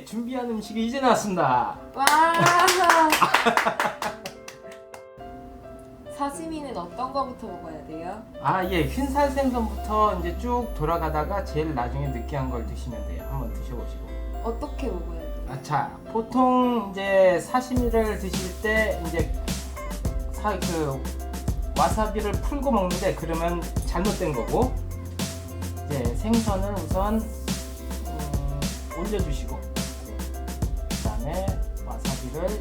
예, 준비한 음식이 이제 나왔습니다. 와. 사시미는 어떤 거부터 먹어야 돼요? 아, 예, 흰살 생선부터 이제 쭉 돌아가다가 제일 나중에 느끼한 걸 드시면 돼요. 한번 드셔보시고. 어떻게 먹어야 돼요? 아, 자, 보통 이제 사시미를 드실 때 이제 사, 그 와사비를 풀고 먹는데 그러면 잘못된 거고 이제 생선을 우선 음, 올려주시고 와사비를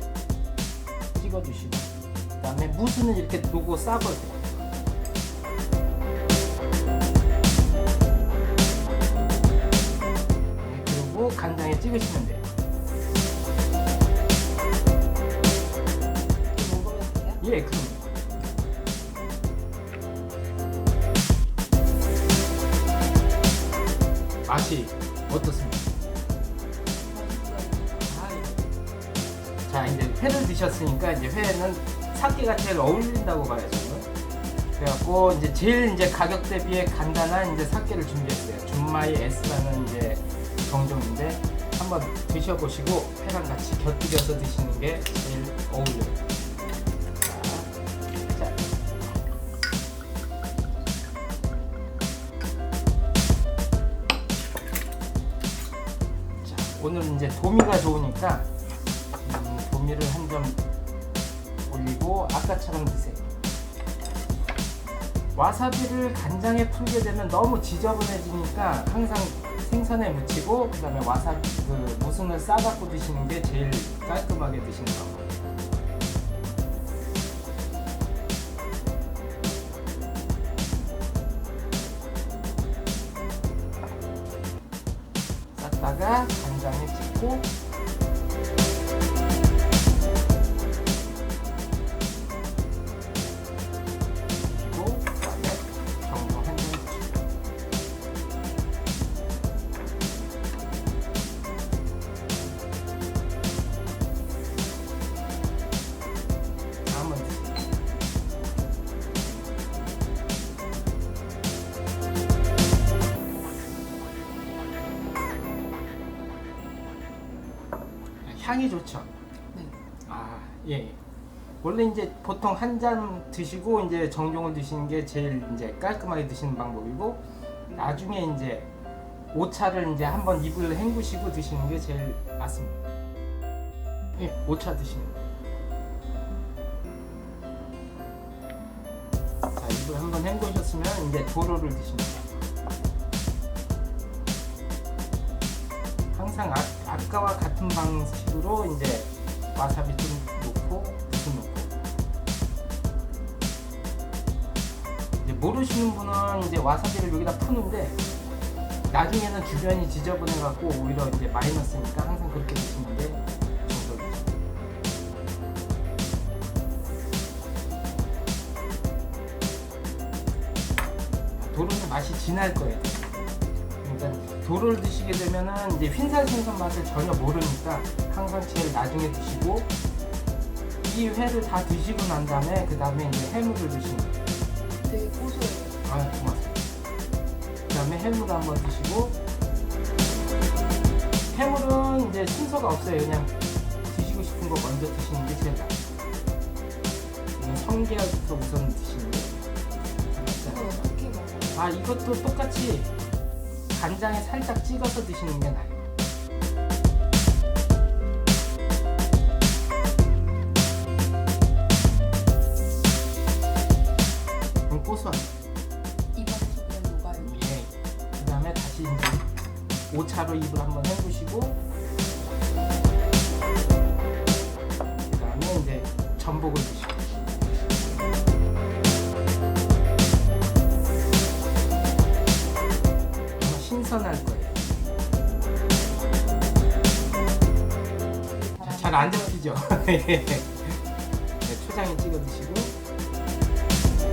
찍어주시고 그 다음에 무순을 이렇게 놓고 싸보세요. 네, 그리고 간장에 찍으시면 돼요? 예, 그럼. 맛이 어떻습니까? 자, 이제 회를 드셨으니까 이제 회는 사케가 제일 어울린다고 저는. 그래갖고 이제 제일 이제 가격 대비에 간단한 이제 사케를 준비했어요. 준마이 S라는 이제 정종인데 한번 드셔보시고 회랑 같이 곁들여서 드시는 게 제일 어울려요. 오늘 이제 도미가 좋으니까 음, 도미를 한점 올리고 아까처럼 드세요. 와사비를 간장에 풀게 되면 너무 지저분해지니까 항상 생선에 묻히고 그다음에 와사비 그 무순을 싸갖고 드시는 게 제일 깔끔하게 드시는 방법이에요. 쌌다가 간장에 찍고 향이 좋죠. 네. 아, 예. 원래 이제 보통 한 잔 드시고 이제 정종을 드시는 게 제일 이제 깔끔하게 드시는 방법이고 나중에 이제 오차를 이제 한번 입을 헹구시고 드시는 게 제일 맞습니다. 예, 오차 드시는 거. 자, 입을 한번 헹구셨으면 이제 도로를 돼 항상 아, 아까와 같은 방식으로 이제 와사비 좀 넣고 무슨 넣고 이제 모르시는 분은 이제 와사비를 여기다 푸는데 나중에는 주변이 지저분해 갖고 오히려 이제 마이너스니까 항상 그렇게 게 정석이죠. 도로는 맛이 진할 거예요. 도로를 드시게 되면은 이제 흰살 생선 맛을 전혀 모르니까 항상 제일 나중에 드시고 이 회를 다 드시고 난 다음에 그 다음에 이제 해물을 드시면 돼요. 되게 고소해요. 아 고맙습니다. 그 다음에 해물 한번 드시고 해물은 이제 순서가 없어요. 그냥 드시고 싶은 거 먼저 드시는 게 제일 나아요. 이건 성게부터 우선 드시는 게. 어떻게 먹어요? 아 이것도 똑같이 간장에 살짝 찍어서 드시는 게 나아요. 음, 고소한. 입안에서 그냥 녹아요. 예. 그 다음에 다시 이제 오차로 입을 한번 안 잡히죠? 네, 초장에 찍어 드시고. 네.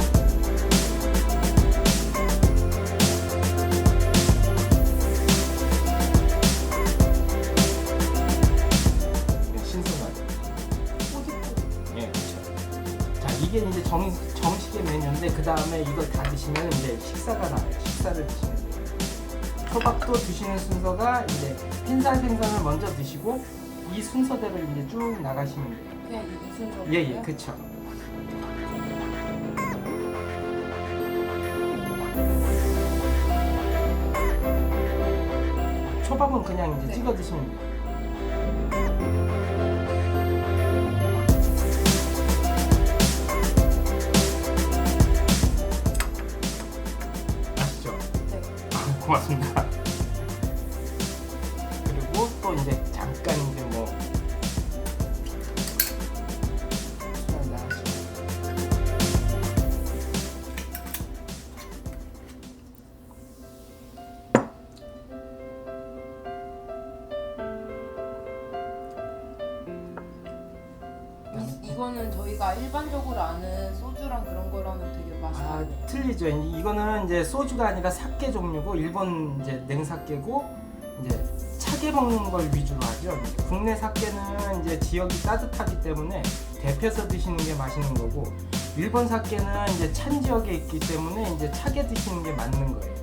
꼬집고. 예, 그렇죠. 자, 이게 이제 정, 정식의 메뉴인데 그 다음에 이걸 다 드시면 이제 식사가 나와요. 식사를 드시면 돼요. 초밥도 드시는 순서가 이제 흰살 생선을 먼저 드시고 이 순서대로 이제 쭉 나가시면 돼요. 그냥 이, 이 순서로. 예예 그쵸. 초밥은 그냥 이제 네. 찍어 드시면 돼요. 아시죠? 네. 고맙습니다. 그리고 또 이제 저희가 일반적으로 아는 소주랑 그런 거랑은 되게 맛이 아 다르네요. 틀리죠. 이- 이거는 이제 소주가 아니라 사케 종류고 일본 이제 냉사케고 이제 차게 먹는 걸 위주로 하죠. 국내 사케는 이제 지역이 따뜻하기 때문에 데펴서 드시는 게 맛있는 거고 일본 사케는 이제 찬 지역에 있기 때문에 이제 차게 드시는 게 맞는 거예요.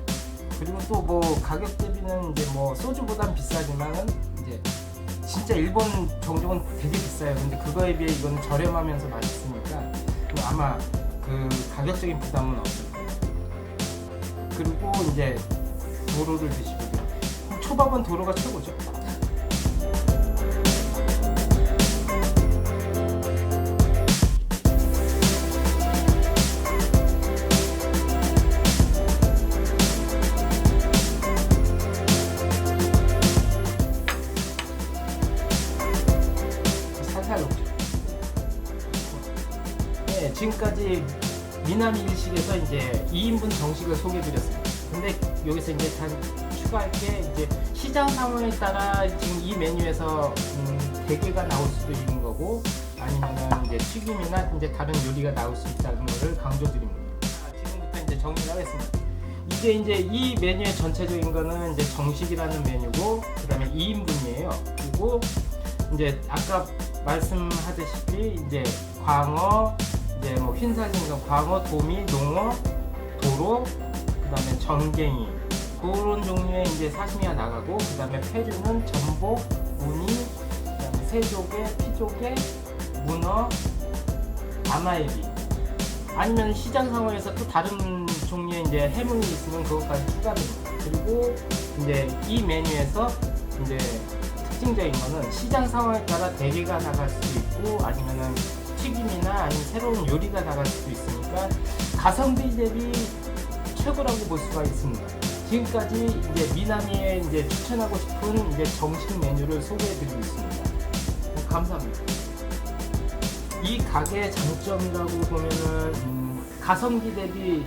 그리고 또 뭐 가격 대비는 이제 뭐 소주보단 비싸지만은 이제 진짜 일본 정종은 되게 비싸요. 근데 그거에 비해 이거는 저렴하면서 맛있으니까 아마 그 가격적인 부담은 없을 거예요. 그리고 이제 도로를 드시고요. 초밥은 도로가 최고죠. 살살 녹죠. 네, 지금까지 미나미 일식에서 이제 2인분 정식을 소개해드렸습니다. 근데 여기서 이제 단 추가할 게 이제 시장 상황에 따라 지금 이 메뉴에서 음, 대게가 나올 수도 있는 거고 아니면은 이제 튀김이나 이제 다른 요리가 나올 수 있다는 거를 강조드립니다. 자, 지금부터 이제 정리를 하겠습니다. 이게 이제 이 메뉴의 전체적인 거는 이제 정식이라는 메뉴고 그다음에 2인분이에요. 그리고 이제 아까 말씀하듯이 이제 광어, 이제 뭐 흰살생선, 광어, 도미, 농어, 도로, 그다음에 전갱이 그런 종류의 이제 사시미가 나가고 그다음에 페류는 전복, 우니, 그다음에 새조개, 피조개, 문어, 아마에비 아니면 시장 상황에서 또 다른 종류의 이제 해물이 있으면 그것까지 추가됩니다. 그리고 이제 이 메뉴에서 이제 특징적인 거는 시장 상황에 따라 대게가 나갈 수도 있고 아니면은 튀김이나 아니면 새로운 요리가 나갈 수도 있으니까 가성비 대비 최고라고 볼 수가 있습니다. 지금까지 이제 미나미에 이제 추천하고 싶은 이제 정식 메뉴를 소개해드리고 있습니다. 감사합니다. 이 가게의 장점이라고 보면은 음, 가성비 대비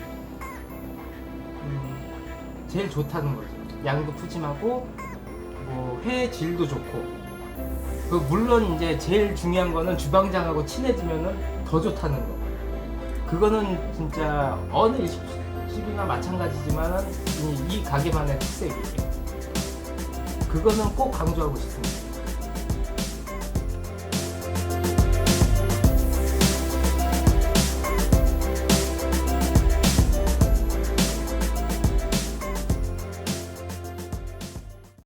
음, 제일 좋다는 거죠. 양도 푸짐하고 뭐 회 질도 좋고 그 물론 이제 제일 중요한 거는 주방장하고 친해지면은 더 좋다는 거. 그거는 진짜 어느 일식집이나 마찬가지지만은 이, 이 가게만의 특색이에요. 그거는 꼭 강조하고 싶습니다.